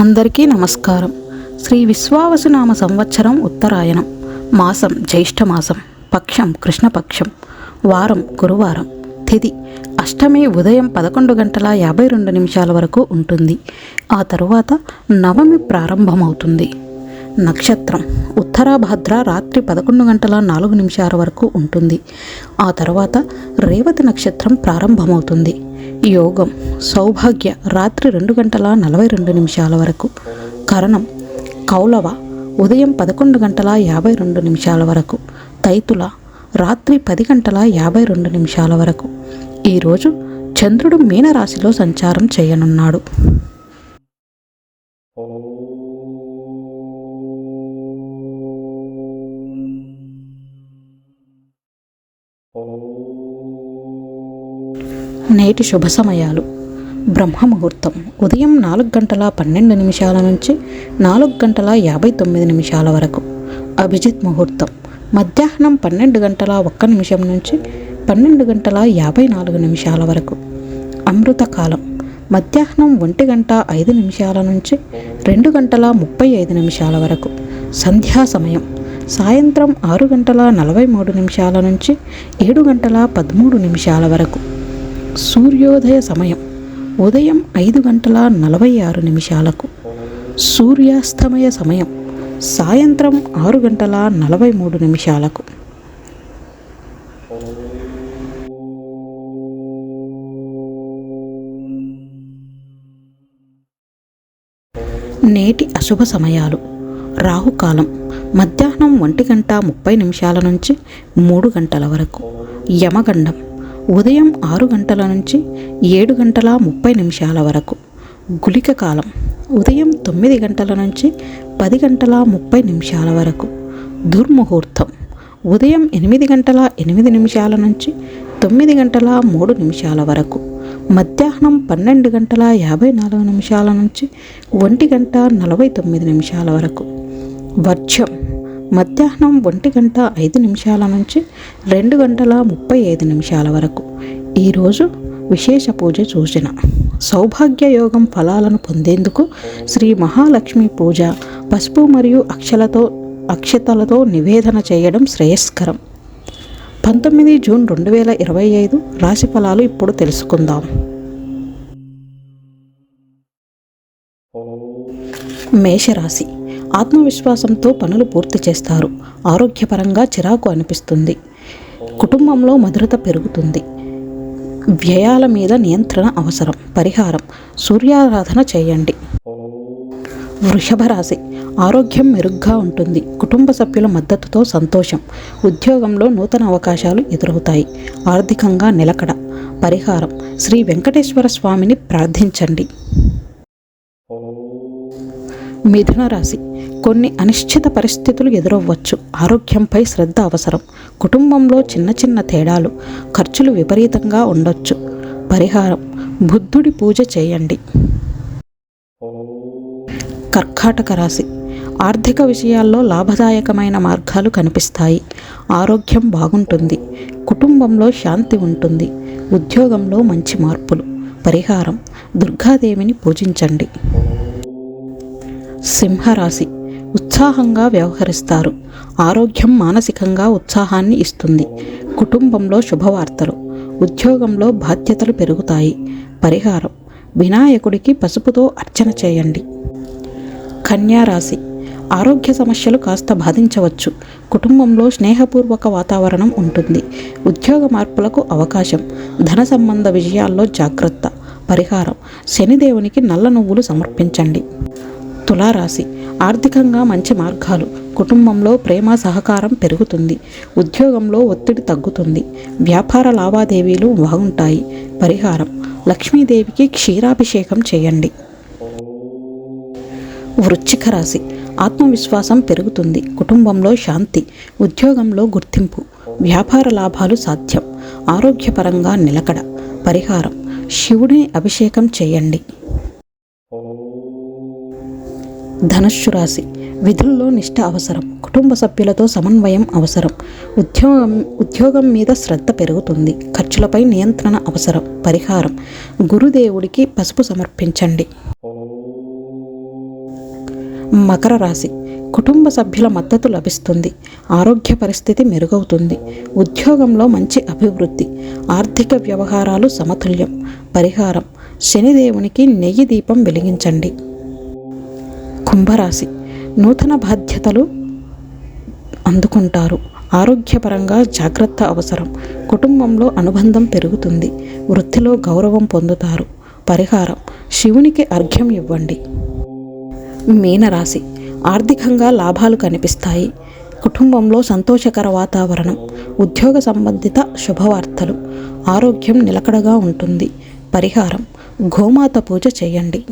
అందరికీ నమస్కారం. శ్రీ విశ్వావసునామ సంవత్సరం ఉత్తరాయణం. మాసం జ్యేష్ఠమాసం పక్షం కృష్ణపక్షం వారం గురువారం. తిథి అష్టమి ఉదయం పదకొండు గంటల యాభై రెండు నిమిషాల వరకు ఉంటుంది. ఆ తరువాత నవమి ప్రారంభమవుతుంది. నక్షత్రం. ఉత్తరాభద్ర రాత్రి పదకొండు గంటల నాలుగు నిమిషాల వరకు ఉంటుంది. ఆ తర్వాత రేవతి నక్షత్రం ప్రారంభమవుతుంది. యోగం. సౌభాగ్య. రాత్రి రెండు గంటల నలభై రెండు నిమిషాల వరకు. కరణం. కౌలవ. ఉదయం పదకొండు గంటల యాభై రెండు నిమిషాల వరకు. తైతుల. రాత్రి పది గంటల యాభై రెండు నిమిషాల వరకు. ఈరోజు చంద్రుడు మీనరాశిలో సంచారం చేయనున్నాడు. నేటి శుభ సమయాలు. బ్రహ్మ ముహూర్తం ఉదయం నాలుగు గంటల పన్నెండు నిమిషాల నుంచి నాలుగు గంటల యాభై తొమ్మిది నిమిషాల వరకు. అభిజిత్ ముహూర్తం. మధ్యాహ్నం పన్నెండు గంటల ఒక్క నిమిషం నుంచి పన్నెండు గంటల యాభై నాలుగు నిమిషాల వరకు. అమృతకాలం. మధ్యాహ్నం ఒంటి గంట ఐదు నిమిషాల నుంచి రెండు గంటల ముప్పై ఐదు నిమిషాల వరకు. సంధ్యా సమయం. సాయంత్రం ఆరు గంటల నలభై మూడు నిమిషాల నుంచి ఏడు గంటల పదమూడు నిమిషాల వరకు. సూర్యోదయ సమయం ఉదయం ఐదు గంటల నలభై ఆరు నిమిషాలకు. సూర్యాస్తమయ సమయం సాయంత్రం ఆరు గంటల నలభై మూడు నిమిషాలకు. నేటి అశుభ సమయాలు. రాహుకాలం మధ్యాహ్నం ఒంటి గంట ముప్పై నిమిషాల నుంచి మూడు గంటల వరకు. యమగండం ఉదయం ఆరు గంటల నుంచి ఏడు గంటల ముప్పై నిమిషాల వరకు. గుళిక కాలం ఉదయం తొమ్మిది గంటల నుంచి పది గంటల ముప్పై నిమిషాల వరకు. దుర్ముహూర్తం ఉదయం ఎనిమిది గంటల ఎనిమిది నిమిషాల నుంచి తొమ్మిది గంటల మూడు నిమిషాల వరకు. మధ్యాహ్నం పన్నెండు గంటల యాభై నాలుగు నిమిషాల నుంచి ఒంటి గంట నలభై తొమ్మిది నిమిషాల వరకు. వర్షం మధ్యాహ్నం ఒంటి గంట ఐదు నిమిషాల నుంచి రెండు గంటల ముప్పై ఐదు నిమిషాల వరకు. ఈరోజు విశేష పూజ సూచన. సౌభాగ్య యోగం ఫలాలను పొందేందుకు శ్రీ మహాలక్ష్మి పూజ పసుపు మరియు అక్షలతో అక్షతలతో నివేదన చేయడం శ్రేయస్కరం. పంతొమ్మిది జూన్ రెండు వేల ఇరవై ఐదు రాశి ఫలాలు ఇప్పుడు తెలుసుకుందాం. మేషరాశి. ఆత్మవిశ్వాసంతో పనులు పూర్తి చేస్తారు. ఆరోగ్యపరంగా చిరాకు అనిపిస్తుంది. కుటుంబంలో మధురత పెరుగుతుంది. వ్యయాల మీద నియంత్రణ అవసరం. పరిహారం. సూర్యారాధన చేయండి. వృషభ రాశి. ఆరోగ్యం మెరుగ్గా ఉంటుంది. కుటుంబ సభ్యుల మద్దతుతో సంతోషం. ఉద్యోగంలో నూతన అవకాశాలు ఎదురవుతాయి. ఆర్థికంగా నిలకడ. పరిహారం. శ్రీ వెంకటేశ్వర స్వామిని ప్రార్థించండి. మిథున రాశి. కొన్ని అనిశ్చిత పరిస్థితులు ఎదురవ్వచ్చు. ఆరోగ్యంపై శ్రద్ధ అవసరం. కుటుంబంలో చిన్న చిన్న తేడాలు ఖర్చులు విపరీతంగా ఉండొచ్చు. పరిహారం. బుద్ధుడి పూజ చేయండి. కర్కాటక రాశి. ఆర్థిక విషయాల్లో లాభదాయకమైన మార్గాలు కనిపిస్తాయి. ఆరోగ్యం బాగుంటుంది. కుటుంబంలో శాంతి ఉంటుంది. ఉద్యోగంలో మంచి మార్పులు. పరిహారం. దుర్గాదేవిని పూజించండి. సింహరాశి. ఉత్సాహంగా వ్యవహరిస్తారు. ఆరోగ్యం మానసికంగా ఉత్సాహాన్ని ఇస్తుంది. కుటుంబంలో శుభవార్తలు. ఉద్యోగంలో బాధ్యతలు పెరుగుతాయి. పరిహారం. వినాయకుడికి పసుపుతో అర్చన చేయండి. కన్యారాశి ఆరోగ్య సమస్యలు కాస్త బాధించవచ్చు. కుటుంబంలో స్నేహపూర్వక వాతావరణం ఉంటుంది. ఉద్యోగ మార్పులకు అవకాశం. ధన సంబంధ విజయాల్లో జాగ్రత్త. పరిహారం. శనిదేవునికి నల్ల నువ్వులు సమర్పించండి. తులారాశి. ఆర్థికంగా మంచి మార్గాలు. కుటుంబంలో ప్రేమ సహకారం పెరుగుతుంది. ఉద్యోగంలో ఒత్తిడి తగ్గుతుంది. వ్యాపార లావాదేవీలు బాగుంటాయి. పరిహారం. లక్ష్మీదేవికి క్షీరాభిషేకం చేయండి. వృశ్చిక రాశి. ఆత్మవిశ్వాసం పెరుగుతుంది. కుటుంబంలో శాంతి. ఉద్యోగంలో గుర్తింపు. వ్యాపార లాభాలు సాధ్యం. ఆరోగ్యపరంగా నిలకడ. పరిహారం. శివుడిని అభిషేకం చేయండి. ధనుస్సు రాశి. విధుల్లో నిష్ఠ అవసరం. కుటుంబ సభ్యులతో సమన్వయం అవసరం. ఉద్యోగం ఉద్యోగం మీద శ్రద్ధ పెరుగుతుంది. ఖర్చులపై నియంత్రణ అవసరం. పరిహారం. గురుదేవుడికి పసుపు సమర్పించండి. మకర రాశి. కుటుంబ సభ్యుల మద్దతు లభిస్తుంది. ఆరోగ్య పరిస్థితి మెరుగవుతుంది. ఉద్యోగంలో మంచి అభివృద్ధి. ఆర్థిక వ్యవహారాలు సమతుల్యం. పరిహారం. శనిదేవునికి నెయ్యి దీపం వెలిగించండి. కుంభరాశి నూతన బాధ్యతలు అందుకుంటారు. ఆరోగ్యపరంగా జాగ్రత్త అవసరం. కుటుంబంలో అనుబంధం పెరుగుతుంది. వృత్తిలో గౌరవం పొందుతారు. పరిహారం. శివునికి అర్ఘ్యం ఇవ్వండి. మీనరాశి ఆర్థికంగా లాభాలు కనిపిస్తాయి. కుటుంబంలో సంతోషకర వాతావరణం. ఉద్యోగ సంబంధిత శుభవార్తలు. ఆరోగ్యం నిలకడగా ఉంటుంది. పరిహారం. గోమాత పూజ చేయండి.